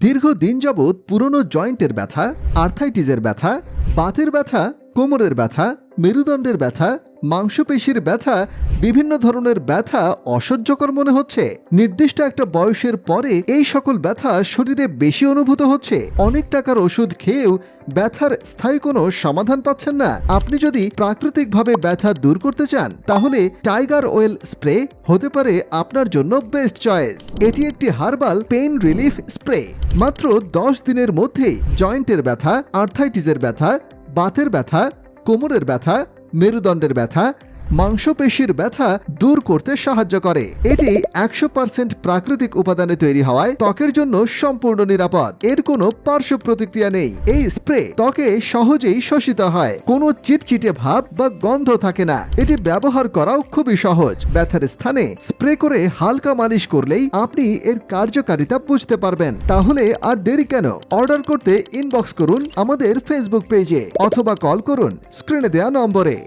দীর্ঘদিন যাবৎ পুরনো জয়েন্টের ব্যথা আর্থাইটিসের ব্যথা বাতের ব্যথা কোমরের ব্যথা মেরুদণ্ডের ব্যথা মাংসপেশির ব্যথা বিভিন্ন ধরনের ব্যথা অসহ্যকর মনে হচ্ছে। নির্দিষ্ট একটা বয়সের পরে এই সকল ব্যথা শরীরে বেশি অনুভূত হচ্ছে। অনেক টাকার ওষুধ খেয়েও ব্যথার স্থায়ী কোনো সমাধান পাচ্ছেন না। আপনি যদি প্রাকৃতিকভাবে ব্যথা দূর করতে চান, তাহলে টাইগার অয়েল স্প্রে হতে পারে আপনার জন্য বেস্ট চয়েস। এটি একটি হার্বাল পেইন রিলিফ স্প্রে। মাত্র দশ দিনের মধ্যেই জয়েন্টের ব্যথা, আর্থাইটিসের ব্যথা, বাতের ব্যথা, কোমরের ব্যথা মেরুদণ্ডের ব্যথা মাংসপেশির ব্যথা দূর করতে সাহায্য করে। এটি একশো পার্সেন্ট প্রাকৃতিক উপাদানে তৈরি হওয়ায় ত্বকের জন্য সম্পূর্ণ নিরাপদ। এর কোনো পার্শ্ব প্রতিক্রিয়া নেই। এই স্প্রে ত্বকে সহজেই শোষিত হয়। কোনো চিটচিটে ভাব বা গন্ধ থাকে না। এটি ব্যবহার করাও খুবই সহজ। ব্যথার স্থানে স্প্রে করে হালকা মালিশ করলেই আপনি এর কার্যকারিতা বুঝতে পারবেন। তাহলে আর দেরি কেন? অর্ডার করতে ইনবক্স করুন আমাদের ফেসবুক পেজে অথবা কল করুন। স্ক্রিনে দেওয়া নম্বরে।